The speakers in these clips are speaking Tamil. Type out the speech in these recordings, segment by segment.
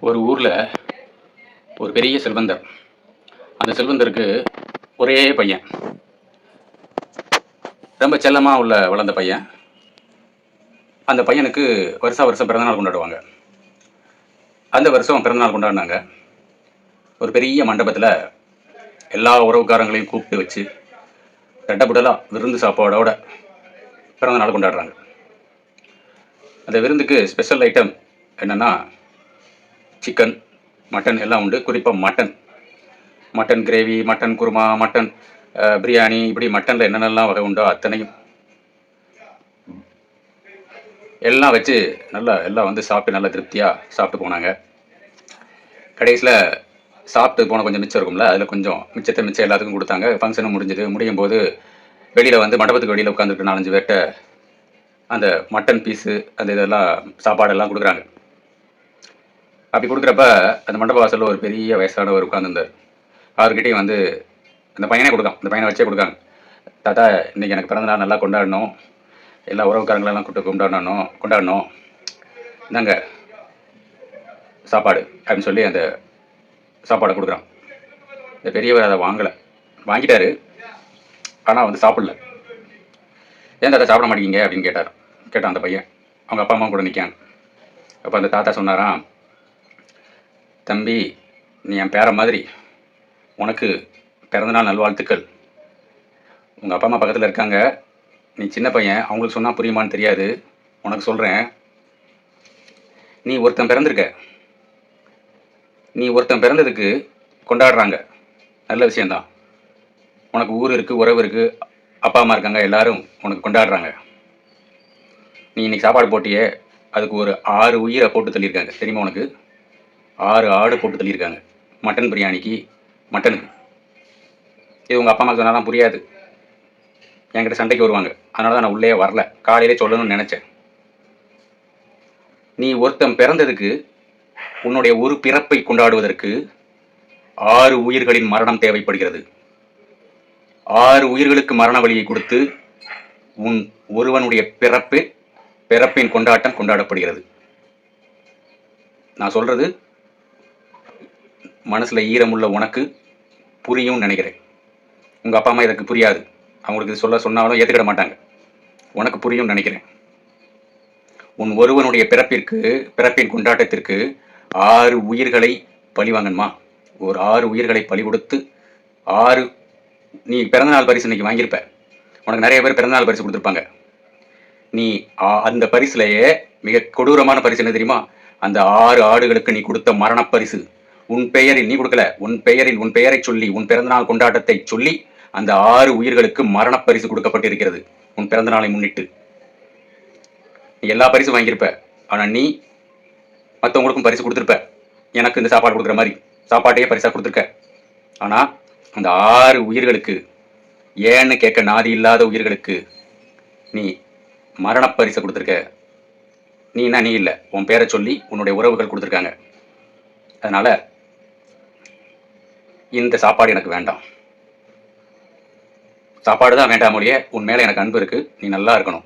ஒரு ஊரில் ஒரு பெரிய செல்வந்தர். அந்த செல்வந்தருக்கு ஒரே பையன். ரொம்ப செல்லமாக உள்ள வளர்ந்த பையன். அந்த பையனுக்கு வருஷா வருஷம் பிறந்தநாள் கொண்டாடுவாங்க. அந்த வருஷம் பிறந்தநாள் கொண்டாடினாங்க. ஒரு பெரிய மண்டபத்தில் எல்லா உறவுக்காரங்களையும் கூப்பிட்டு வச்சு தட்டப்புடலாக விருந்து சாப்பாடோட பிறந்தநாள் கொண்டாடுறாங்க. அந்த விருந்துக்கு ஸ்பெஷல் ஐட்டம் என்னென்னா சிக்கன் மட்டன் எல்லாம் உண்டு. குறிப்பாக mutton mutton gravy mutton kurma mutton biryani இப்படி மட்டனில் என்னென்னலாம் வகை உண்டோ அத்தனையும். எல்லாம் வச்சு நல்லா எல்லாம் வந்து சாப்பிட்டு நல்லா திருப்தியாக சாப்பிட்டு போனாங்க. கடைசியில் சாப்பிட்டு போன கொஞ்சம் மிச்சம் இருக்கும்ல அதில் கொஞ்சம் மிச்சத்தை மிச்சம் எல்லாத்துக்கும் கொடுத்தாங்க. ஃபங்க்ஷனும் முடிஞ்சது. முடியும் போது வெளியில் வந்து மண்டபத்துக்கு வெளியில் உட்காந்துருக்கு நாலஞ்சு பேர்கிட்ட அந்த மட்டன் பீஸு அந்த இதெல்லாம் சாப்பாடெல்லாம் கொடுக்குறாங்க. அப்படி கொடுக்குறப்ப அந்த மண்டப வாசலில் ஒரு பெரிய வயசானவர் உட்காந்துருந்தார் அவர்கிட்டயும் வந்து அந்த பையனே கொடுக்கான். அந்த பையனை வச்சே கொடுக்காங்க. தாத்தா இன்றைக்கி எனக்கு பிறந்தநாள் நல்லா கொண்டாடணும். எல்லா உறவுக்காரங்களெல்லாம் கூப்பிட்டு கொண்டாடணும் கொண்டாடணும். இந்தாங்க சாப்பாடு அப்படின்னு சொல்லி அந்த சாப்பாடை கொடுக்குறான். இந்த பெரியவர் அதை வாங்கலை. வாங்கிட்டாரு. ஆனால் வந்து சாப்பிடல. ஏன் தாத்தா சாப்பிட மாட்டேங்க? அப்படின்னு கேட்டார். கேட்டான் அந்த பையன். அவங்க அப்பா அம்மா கூட நிற்காங்க அப்போ அந்த தாத்தா சொன்னாராம் தம்பி நீ என் பேர மாதிரி உனக்கு பிறந்தநாள் நல்வாழ்த்துக்கள். உங்கள் அப்பா அம்மா பக்கத்தில் இருக்காங்க. நீ சின்ன பையன் அவங்களுக்கு சொன்னால் புரியுமான்னு தெரியாது. உனக்கு சொல்கிறேன் நீ ஒருத்தன் பிறந்திருக்க. நீ ஒருத்தன் பிறந்ததுக்கு கொண்டாடுறாங்க. நல்ல விஷயந்தான் உனக்கு ஊர் இருக்குது உறவு இருக்குது அப்பா அம்மா இருக்காங்க எல்லாரும் உனக்கு கொண்டாடுறாங்க. நீ இன்னைக்கு சாப்பாடு போட்டியே அதுக்கு ஒரு ஆறு உயிரை போட்டு தள்ளியிருக்காங்க. தெரியுமா உனக்கு? ஆறு ஆடு போட்டு தள்ளியிருக்காங்க. மட்டன் பிரியாணிக்கு மட்டனுக்கு. இது உங்கள் அப்பா அம்மா சொன்னாலாம் புரியாது. என்கிட்ட சண்டைக்கு வருவாங்க. அதனால தான் நான் உள்ளே வரல. காலையிலே சொல்லணும்னு நினச்சேன். நீ ஒருத்தன் பிறந்ததுக்கு உன்னுடைய ஒரு பிறப்பை கொண்டாடுவதற்கு ஆறு உயிர்களின் மரணம் தேவைப்படுகிறது. ஆறு உயிர்களுக்கு மரண வழியை கொடுத்து உன் ஒருவனுடைய பிறப்பு பிறப்பின் கொண்டாட்டம் கொண்டாடப்படுகிறது. நான் சொல்கிறது மனசில் ஈரமுள்ள உனக்கு புரியும்னு நினைக்கிறேன். உங்கள் அப்பா அம்மா இதற்கு புரியாது. அவங்களுக்கு இது சொல்ல சொன்னாலும் ஏற்றுக்கிட மாட்டாங்க. உனக்கு புரியும்னு நினைக்கிறேன். உன் ஒருவனுடைய பிறப்பிற்கு பிறப்பின் கொண்டாட்டத்திற்கு ஆறு உயிர்களை பழி வாங்கணுமா? ஒரு ஆறு உயிர்களை பழி கொடுத்து ஆறு நீ பிறந்தநாள் பரிசு இன்னைக்கு வாங்கியிருப்ப. உனக்கு நிறைய பேர் பிறந்தநாள் பரிசு கொடுத்துருப்பாங்க. நீ அந்த பரிசுலையே மிக கொடூரமான பரிசு என்ன தெரியுமா? அந்த ஆறு ஆடுகளுக்கு நீ கொடுத்த மரணப்பரிசு பரிசு. உன் பெயரில் நீ கொடுக்கல உன் பெயரில் உன் பெயரை சொல்லி உன் பிறந்தநாள் கொண்டாட்டத்தை சொல்லி அந்த ஆறு உயிர்களுக்கு மரண பரிசு கொடுக்கப்பட்டிருக்கிறது. உன் பிறந்த நாளை முன்னிட்டு. நீ எல்லா பரிசும் வாங்கியிருப்ப. ஆனா நீ மற்றவங்களுக்கும் பரிசு கொடுத்துருப்ப. எனக்கு இந்த சாப்பாடு கொடுக்குற மாதிரி. சாப்பாட்டையே பரிசா கொடுத்துருக்க. ஆனா அந்த ஆறு உயிர்களுக்கு ஏன்னு கேட்க நாதி இல்லாத உயிர்களுக்கு நீ மரண பரிசை கொடுத்துருக்க. நீனா நீ இல்லை. உன் பேரை சொல்லி உன்னுடைய உறவுகள் கொடுத்துருக்காங்க. அதனால இந்த சாப்பாடு எனக்கு வேண்டாம். சாப்பாடு தான் வேண்டாம் மொழியே உன் மேலே எனக்கு அன்பு இருக்கு. நீ நல்லா இருக்கணும்.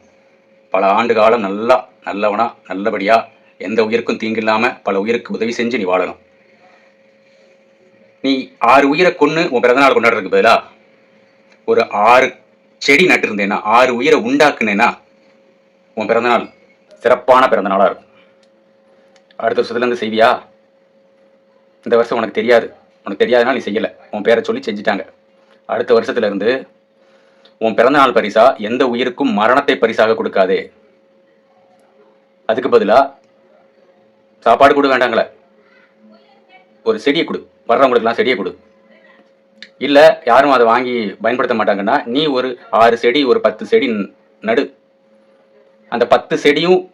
பல ஆண்டு காலம் நல்லா நல்லவனா நல்லபடியா எந்த உயிருக்கும் தீங்கில்லாம பல உயிருக்கு உதவி செஞ்சு நீ வாழணும். நீ ஆறு உயிரை கொன்று உன் பிறந்தநாள் கொண்டாடுறதுக்கு பதிலா ஒரு ஆறு செடி நட்டிருந்தேன்னா ஆறு உயிரை உண்டாக்குனேன்னா உன் பிறந்தநாள் சிறப்பான பிறந்தநாளாக இருக்கும். அடுத்த வருஷத்துலேருந்து செய்வியா? இந்த வருஷம் உனக்கு தெரியாது. உனக்கு தெரியாதனால நீ செய்யலை. உன் பேரை சொல்லி செஞ்சுட்டாங்க. அடுத்த வருஷத்துல இருந்து உன் பிறந்தநாள் பரிசா எந்த உயிருக்கும் மரணத்தை பரிசாக கொடுக்காதே. அதுக்கு பதிலா சாப்பாடு கொடு வேண்டாங்களே. ஒரு செடியை கொடு. வர்றவங்களுக்கெல்லாம் செடியை கொடு. இல்லை யாரும் அதை வாங்கி பயன்படுத்த மாட்டாங்கன்னா நீ ஒரு ஆறு செடி ஒரு பத்து செடி நடு. அந்த பத்து செடியும்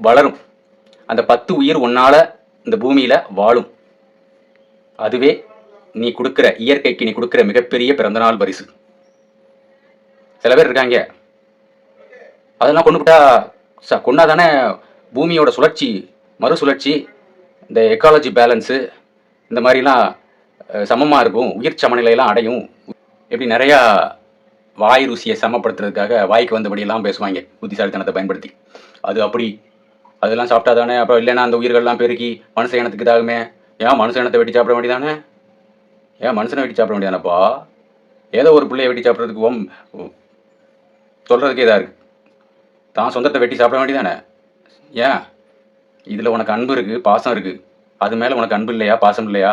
வளரும். அந்த பத்து உயிர் உன்னால இந்த பூமியில வாழும். அதுவே நீ கொடுக்குற இயற்கைக்கு நீ கொடுக்குற மிகப்பெரிய பிறந்தநாள் பரிசு. சில பேர் இருக்காங்க. அதெல்லாம் கொண்டுபிட்டா ச கொண்டா தானே பூமியோட சுழற்சி மறுசுழற்சி இந்த எக்காலஜி பேலன்ஸு இந்த மாதிரிலாம் சமமாக இருக்கும் உயிர் சமநிலையெல்லாம் அடையும். இப்படி நிறையா வாய் ருசியை சமப்படுத்துறதுக்காக வாய்க்கு வந்தபடியெல்லாம் பேசுவாங்க புத்திசாலித்தனத்தை பயன்படுத்தி. அது அப்படி அதெல்லாம் சாப்பிட்டா தானே அப்புறம் இல்லைன்னா அந்த உயிர்கள்லாம் பெருக்கி மனுஷ இனத்துக்கு இதாகுமே ஏன் மனுஷனத்தை வெட்டி சாப்பிட வேண்டியதானே? ஏன் மனுஷனை வெட்டி சாப்பிட வேண்டியதானப்பா? ஏதோ ஒரு பிள்ளையை வெட்டி சாப்பிட்றதுக்கு ஓம் சொல்கிறதுக்கே இதாக இருக்குது தான் சொந்தத்தை வெட்டி சாப்பிட வேண்டியதானே? ஏன்? இதில் உனக்கு அன்பு இருக்குது பாசம் இருக்குது அது மேலே உனக்கு அன்பு இல்லையா பாசம் இல்லையா?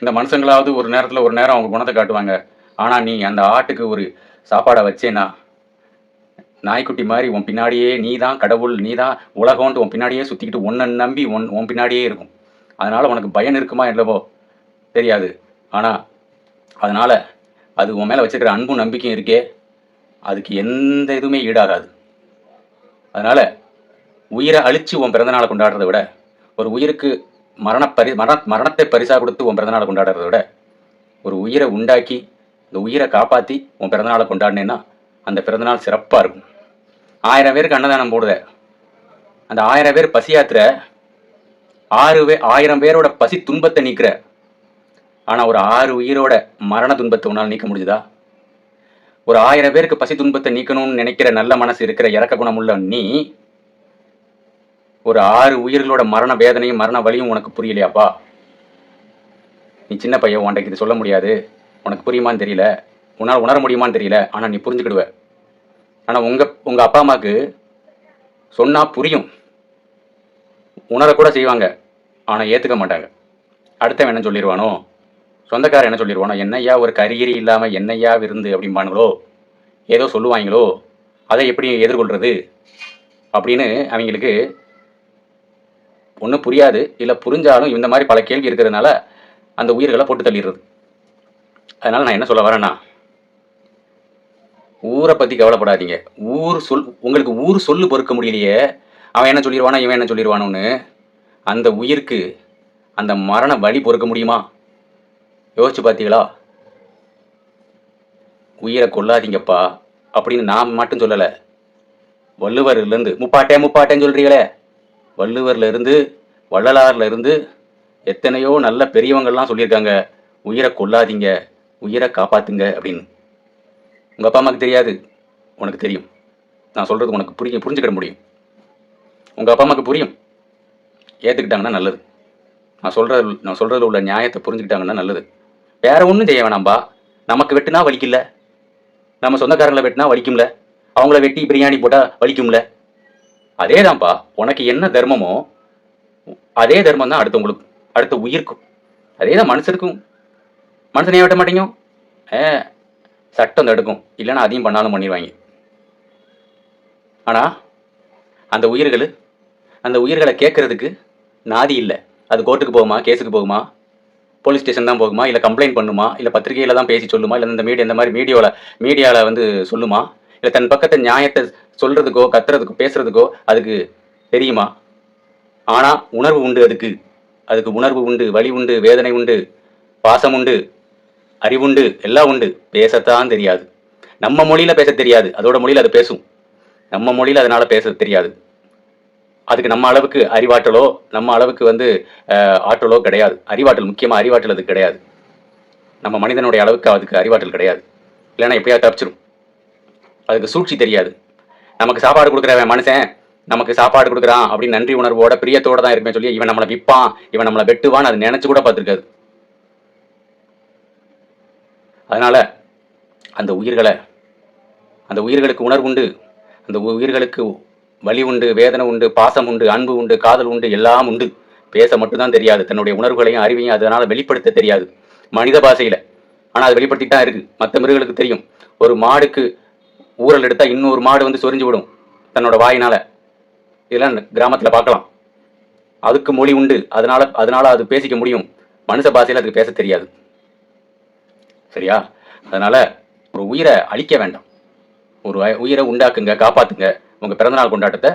இந்த மனுஷங்களாவது ஒரு நேரத்தில் ஒரு நேரம் அவங்க குணத்தை காட்டுவாங்க. ஆனால் நீ அந்த ஆட்டுக்கு ஒரு சாப்பாடை வச்சேன்னா நாய்க்குட்டி மாதிரி உன் பின்னாடியே நீ தான் கடவுள் நீ தான் உலகம்ன்ட்டு உன் பின்னாடியே சுற்றிக்கிட்டு ஒன்றை நம்பி உன் உன் பின்னாடியே இருக்கும். அதனால் உனக்கு பயன் இருக்குமா இல்லவோ தெரியாது. ஆனால் அதனால் அது உன் மேலே வச்சுருக்கிற அன்பும் நம்பிக்கையும் இருக்கே அதுக்கு எந்த இதுவுமே ஈடாகாது. அதனால் உயிரை அழித்து உன் பிறந்தநாளை கொண்டாடுறதை விட ஒரு உயிருக்கு மரண பரி மரண மரணத்தை பரிசாக கொடுத்து உன் பிறந்தநாளை கொண்டாடுறதை விட ஒரு உயிரை உண்டாக்கி இந்த உயிரை காப்பாற்றி உன் பிறந்தநாளை கொண்டாடினேன்னா அந்த பிறந்தநாள் சிறப்பாக இருக்கும். ஆயிரம் பேருக்கு அன்னதானம் போடுத. அந்த ஆயிரம் பேர் பசியாத்துற ஆறு பே ஆயிரம் பேரோட பசி துன்பத்தை நீக்கிற. ஆனால் ஒரு ஆறு உயிரோட மரண துன்பத்தை உன்னால் நீக்க முடியுதா ஒரு ஆயிரம் பேருக்கு பசி துன்பத்தை நீக்கணும்னு நினைக்கிற நல்ல மனசு இருக்கிற இறக்க குணமுள்ள நீ ஒரு ஆறு உயிர்களோட மரண வேதனையும் மரண வலியும் உனக்கு புரியலையாப்பா நீ சின்ன பையன் உன்டைக்கு இது சொல்ல முடியாது. உனக்கு புரியுமான்னு தெரியல. உன்னால் உணர முடியுமான்னு தெரியல. ஆனால் நீ புரிஞ்சுக்கிடுவ. ஆனால் உங்கள் உங்கள் அப்பா அம்மாவுக்கு சொன்னால் புரியும். உணரக்கூட செய்வாங்க. ஆனால் ஏற்றுக்க மாட்டாங்க. அடுத்தவன் என்ன சொல்லிடுவானோ சொந்தக்காரன் என்ன சொல்லிடுவானோ என்னையா ஒரு கரியறி இல்லாமல் என்னையா விருந்து அப்படிம்பானுங்களோ? ஏதோ சொல்லுவாங்களோ? அதை எப்படி எதிர்கொள்கிறது அப்படின்னு அவங்களுக்கு ஒன்றும் புரியாது. இல்லை புரிஞ்சாலும் இந்த மாதிரி பல கேள்வி இருக்கிறதுனால அந்த உயிர்களை போட்டு தள்ளிடுறது. அதனால் நான் என்ன சொல்ல வரேன்னா ஊரை பற்றி கவலைப்படாதீங்க. ஊர் சொல் உங்களுக்கு ஊர் சொல்லு பொறுக்க முடியலையே. அவன் என்ன சொல்லிடுவானா இவன் என்ன சொல்லிடுவானோன்னு அந்த உயிருக்கு அந்த மரண வலி பொறுக்க முடியுமா? யோசிச்சு பார்த்தீங்களா? உயிரை கொல்லாதீங்கப்பா அப்படின்னு நான் மட்டும் சொல்லலை. வள்ளுவர்லேருந்து முப்பாட்டே முப்பாட்டேன்னு சொல்கிறீங்களே வள்ளுவர்ல இருந்து எத்தனையோ நல்ல பெரியவங்கள்லாம் சொல்லியிருக்காங்க உயிரை கொல்லாதீங்க உயிரை காப்பாற்றுங்க அப்படின்னு. உங்கள் அப்பா அம்மாவுக்கு தெரியாது. உனக்கு தெரியும். நான் சொல்கிறது உனக்கு புரிய புரிஞ்சுக்கிட முடியும். உங்கள் அப்பா அம்மாவுக்கு புரியும். ஏற்றுக்கிட்டாங்கன்னா நல்லது. நான் சொல்கிறது நான் சொல்கிறதுல உள்ள நியாயத்தை புரிஞ்சுக்கிட்டாங்கன்னா நல்லது. வேற ஒன்றும் செய்ய வேணாம்பா. நமக்கு வெட்டுனா வலிக்கல நம்ம சொந்தக்காரங்களை வெட்டினா வலிக்கும்ல. அவங்கள வெட்டி பிரியாணி போட்டால் வலிக்கும்ல. அதேதான்ப்பா உனக்கு என்ன தர்மமோ அதே தர்மம் தான் அடுத்தவங்களுக்கு அடுத்த உயிருக்கும். அதே தான் மனுஷருக்கும் மனுஷனையே வெட்ட மாட்டீங்க? ஏ சட்டம் தடுக்கும். இல்லைன்னா அதையும் பண்ணாலும் பண்ணிடுவாங்க. ஆனால் அந்த உயிர்கள் அந்த உயிர்களை கேட்கறதுக்கு நாதி இல்லை. அது கோர்ட்டுக்கு போகுமா? கேஸுக்கு போகுமா? போலீஸ் ஸ்டேஷன் தான் போகுமா? இல்லை கம்ப்ளைண்ட் பண்ணுமா? இல்லை பத்திரிகையில் தான் பேசி சொல்லுமா? இல்லை இந்த மீடியா இந்த மாதிரி மீடியாவில் மீடியாவில் வந்து சொல்லுமா? இல்லை தன் பக்கத்தை நியாயத்தை சொல்கிறதுக்கோ கத்துறதுக்கோ பேசுகிறதுக்கோ அதுக்கு தெரியுமா? ஆனால் உணர்வு உண்டு அதுக்கு. அதுக்கு உணர்வு உண்டு வழி உண்டு வேதனை உண்டு பாசம் உண்டு அறிவுண்டு எல்லாம் உண்டு. பேசத்தான் தெரியாது. நம்ம மொழியில் பேச தெரியாது. அதோட மொழியில் அது பேசும். நம்ம மொழியில் அதனால் பேச தெரியாது. அதுக்கு நம்ம அளவுக்கு அறிவாற்றலோ நம்ம அளவுக்கு வந்து ஆற்றலோ கிடையாது. அறிவாற்றல் முக்கியமாக அறிவாற்றல் அது கிடையாது. நம்ம மனிதனுடைய அளவுக்கு அதுக்கு அறிவாற்றல் கிடையாது. இல்லைன்னா எப்படியா தப்பிச்சிடும் அதுக்கு சூழ்ச்சி தெரியாது. நமக்கு சாப்பாடு கொடுக்குறவன் மனுஷன். நமக்கு சாப்பாடு கொடுக்குறான் அப்படின்னு நன்றி உணர்வோட பிரியத்தோட தான் இருக்குமே சொல்லி இவன் நம்மளை விற்பான் இவன் நம்மளை வெட்டுவான்னு அது நினைச்சு கூட பார்த்துருக்காது. அதனால அந்த உயிர்களை அந்த உயிர்களுக்கு உணர்வுண்டு அந்த உயிர்களுக்கு வலி உண்டு வேதனை உண்டு பாசம் உண்டு அன்பு உண்டு காதல் உண்டு எல்லாம் உண்டு. பேச மட்டும்தான் தெரியாது. தன்னுடைய உணர்வுகளையும் அறிவையும் அதனால வெளிப்படுத்த தெரியாது. மனித பாஷையில. ஆனால் அது வெளிப்படுத்திட்டு தான் இருக்கு. மற்ற மிருகங்களுக்கு தெரியும். ஒரு மாடுக்கு ஊரல் எடுத்தா இன்னொரு மாடு வந்து சொரிஞ்சு விடும். தன்னோட வாயினால. இதெல்லாம் கிராமத்துல பார்க்கலாம். அதுக்கு மொழி உண்டு. அதனால அதனால அது பேசிக்க முடியும். மனுஷ பாஷையில அதுக்கு பேச தெரியாது. சரியா? அதனால ஒரு உயிரை அழிக்க வேண்டாம். ஒரு உயிரை உண்டாக்குங்க காப்பாத்துங்க. உங்கள் பிறந்தநாள் கொண்டாட்டத்தை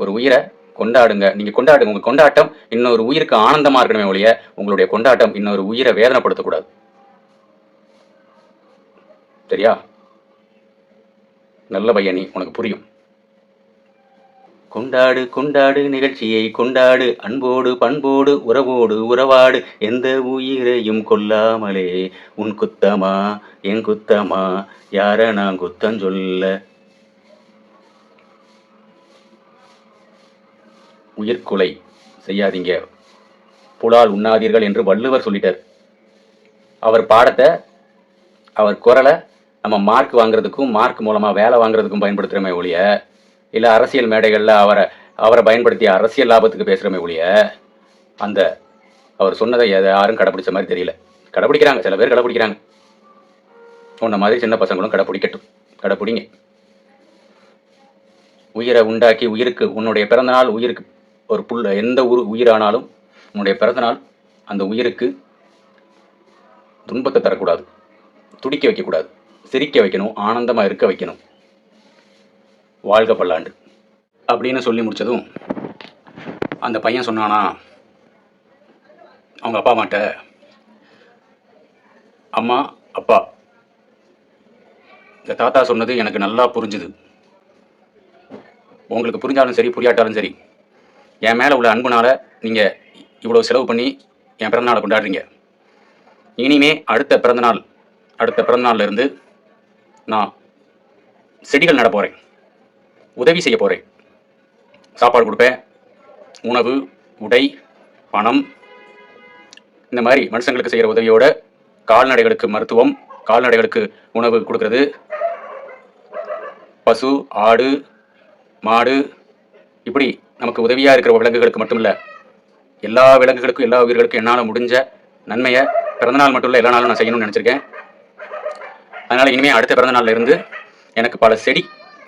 ஒரு உயிரை கொண்டாடுங்க. நீங்கள் கொண்டாடுங்க. உங்கள் கொண்டாட்டம் இன்னொரு உயிருக்கு ஆனந்தமாக இருக்கணுமே ஒழிய உங்களுடைய கொண்டாட்டம் இன்னொரு உயிரை வேதனைப்படுத்தக்கூடாது. சரியா? நல்ல பையனி உனக்கு புரியும். கொண்டாடு கொண்டாடு நிகழ்ச்சியை கொண்டாடு. அன்போடு பண்போடு உறவோடு உறவாடு. எந்த உயிரையும் கொல்லாமலே. உன் குத்தமா என் குத்தமா யார நான் குத்தம் சொல்ல? உயிர்கொலை செய்யாதீங்க. புலால் உண்ணாதீர்கள் என்று வள்ளுவர் சொல்லிட்டார். அவர் பாடத்தை அவர் குரலை நம்ம மார்க் வாங்குறதுக்கும் மார்க் மூலமாக வேலை வாங்குறதுக்கும் பயன்படுத்துகிறோமே ஒழிய இல்லை அரசியல் மேடைகளில் அவரை அவரை பயன்படுத்தி அரசியல் லாபத்துக்கு பேசுகிறோமே ஒழிய அந்த அவர் சொன்னதை எதை யாரும் கடைப்பிடிச்ச மாதிரி தெரியல. கடைப்பிடிக்கிறாங்க சில பேர் கடைப்பிடிக்கிறாங்க. உன்ன மாதிரி சின்ன பசங்களும் கடைப்பிடிக்கட்டும். கடைப்பிடிங்க. உயிரை உண்டாக்கி உயிருக்கு உன்னுடைய பிறந்தநாள் உயிருக்கு ஒரு புல் எந்த உரு உயிரானாலும் உன்னுடைய பிறந்தநாள் அந்த உயிருக்கு துன்பத்தை தரக்கூடாது. துடிக்க வைக்கக்கூடாது. சிரிக்க வைக்கணும். ஆனந்தமாக இருக்க வைக்கணும். வாழ்க பல்லாண்டு. அப்படின்னு சொல்லி முடிச்சதும் அந்த பையன் சொன்னானா அவங்க அப்பா அம்மாட்ட அம்மா அப்பா இந்த தாத்தா சொன்னது எனக்கு நல்லா புரிஞ்சுது. உங்களுக்கு புரிஞ்சாலும் சரி புரியாட்டாலும் சரி என் மேலே உள்ள அன்புனால் நீங்கள் இவ்வளோ செலவு பண்ணி என் பிறந்தநாளை கொண்டாடுறீங்க. இனிமே அடுத்த பிறந்தநாள் அடுத்த பிறந்தநாள்லேருந்து நான் செடிகள் நட போகிறேன் உதவி செய்ய போகிறேன் சாப்பாடு கொடுப்பேன். உணவு உடை பணம் இந்த மாதிரி மனுஷங்களுக்கு செய்கிற உதவியோட கால்நடைகளுக்கு மருத்துவம் கால்நடைகளுக்கு உணவு கொடுக்கறது. பசு ஆடு மாடு இப்படி நமக்கு உதவியாக இருக்கிற விலங்குகளுக்கு மட்டும் இல்லை எல்லா விலங்குகளுக்கும் எல்லா உயிர்களுக்கும் என்னால் முடிஞ்ச நன்மையை பிறந்தநாள் மட்டும் இல்லை எல்லா நாளும் நான் செய்யணும்னு நினச்சிருக்கேன். அதனால் இனிமேல் அடுத்த பிறந்தநாளில் இருந்து எனக்கு பல செடி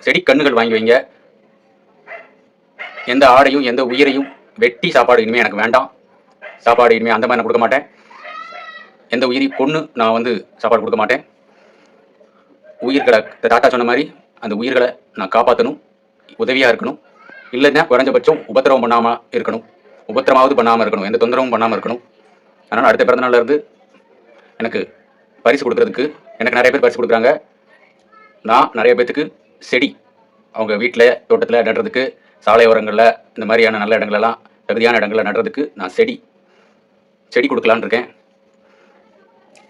செடி கண்ணுகள் வாங்கி வைங்க. எந்த ஆடையும் எந்த உயிரையும் வெட்டி சாப்பாடு இனிமேல் எனக்கு வேண்டாம். சாப்பாடு இனிமேல் அந்த மாதிரி நான் கொடுக்க மாட்டேன். எந்த உயிரையும் கொன்று நான் வந்து சாப்பாடு கொடுக்க மாட்டேன். உயிர்களை தாத்தா சொன்ன மாதிரி அந்த உயிர்களை நான் காப்பாற்றணும் உதவியாக இருக்கணும். இல்லைன்னா குறைஞ்சபட்சம் உபத்திரவம் பண்ணாமல் இருக்கணும். உபத்திரமாவது பண்ணாமல் இருக்கணும். எந்த தொந்தரவும் பண்ணாமல் இருக்கணும். அதனால் அடுத்த பிறந்தநாள்ல இருந்து எனக்கு பரிசு கொடுக்கறதுக்கு எனக்கு நிறைய பேர் பரிசு கொடுக்குறாங்க. நான் நிறைய பேர்த்துக்கு செடி அவங்க வீட்டில் தோட்டத்தில் நடுறதுக்கு சாலை ஓரங்களில் இந்த மாதிரியான நல்ல இடங்களெல்லாம் தகுதியான இடங்களில் நடுறதுக்கு நான் செடி செடி கொடுக்கலான்னு இருக்கேன்.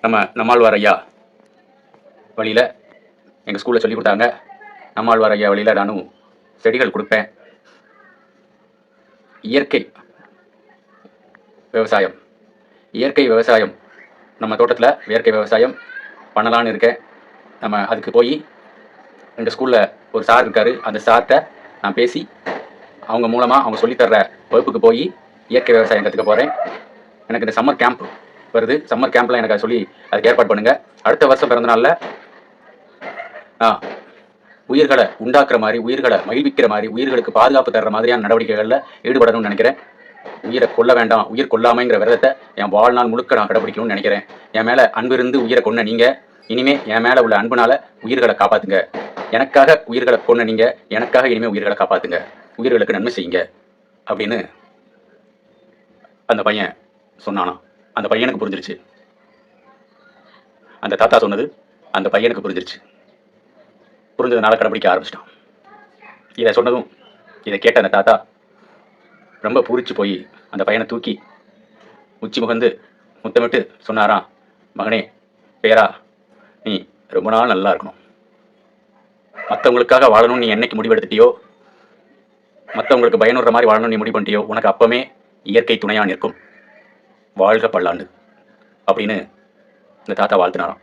நம்ம நம்மாழ்வார் ஐயா வழியில் எங்கள் ஸ்கூலில் சொல்லி கொடுத்தாங்க. நம்மாழ்வார் ஐயா வழியில் நானும் செடிகள் கொடுப்பேன். இயற்கை விவசாயம். இயற்கை விவசாயம். நம்ம தோட்டத்தில் இயற்கை விவசாயம் பண்ணலான்னு இருக்கேன். நம்ம அதுக்கு போய் எங்கள் ஸ்கூலில் ஒரு சார் இருக்கார். அந்த சார்கிட்ட நான் பேசி அவங்க மூலமாக அவங்க சொல்லித்தர்ற வகுப்புக்கு போய் இயற்கை விவசாயம் கற்றுக்க போகிறேன் எனக்கு இந்த சம்மர் கேம்ப் வருது. சம்மர் கேம்ப்லாம் எனக்கு அதை சொல்லி அதுக்கு ஏற்பாடு பண்ணுங்கள் அடுத்த வருஷம் பிறந்த நாளில் ஆ உயிர்களை உண்டாக்குற மாதிரி உயிர்களை மகிழ்விக்கிற மாதிரி உயிர்களுக்கு பாதுகாப்பு தர்ற மாதிரியான நடவடிக்கைகளில் ஈடுபடணும்னு நினைக்கிறேன். உயிரை கொல்ல வேண்டாம் உயிர் கொல்லாமைங்கிற விரதத்தை என் வாழ்நாள் முழுக்க நான் கடைபிடிக்கணும்னு நினைக்கிறேன். என் மேலே அன்பு இருந்து உயிரை கொன்ன நீங்கள் இனிமே என் மேலே உள்ள அன்புனால உயிர்களை காப்பாத்துங்க. எனக்காக உயிர்களை கொன்ன நீங்கள் எனக்காக இனிமே உயிர்களை காப்பாத்துங்க. உயிர்களுக்கு நன்மை செய்யுங்க. அப்படின்னு அந்த பையன் சொன்னானா அந்த பையனுக்கு புரிஞ்சிருச்சு. அந்த தாத்தா சொன்னது அந்த பையனுக்கு புரிஞ்சிருச்சு. புரிஞ்சதுனால கடைபிடிக்க ஆரம்பிச்சிட்டான் இதை சொன்னதும் இதை கேட்ட அந்த தாத்தா ரொம்ப பூரிச்சு போய் அந்த பையனை தூக்கி உச்சி முகந்து முத்தமிட்டு சொன்னாராம் மகனே பேரா நீ ரொம்ப நாள் நல்லா இருக்கணும். மற்றவங்களுக்காக வாழணும்னு நீ என்னைக்கு முடிவெடுத்துட்டியோ மற்றவங்களுக்கு பயனுற மாதிரி வாழணும்னு நீ முடிவு பண்ணிட்டியோ உனக்கு அப்பமே இயற்கை துணையாக நிற்கும். வாழ்க பல்லாண்டு. அப்படின்னு இந்த தாத்தா வாழ்த்தினாராம்.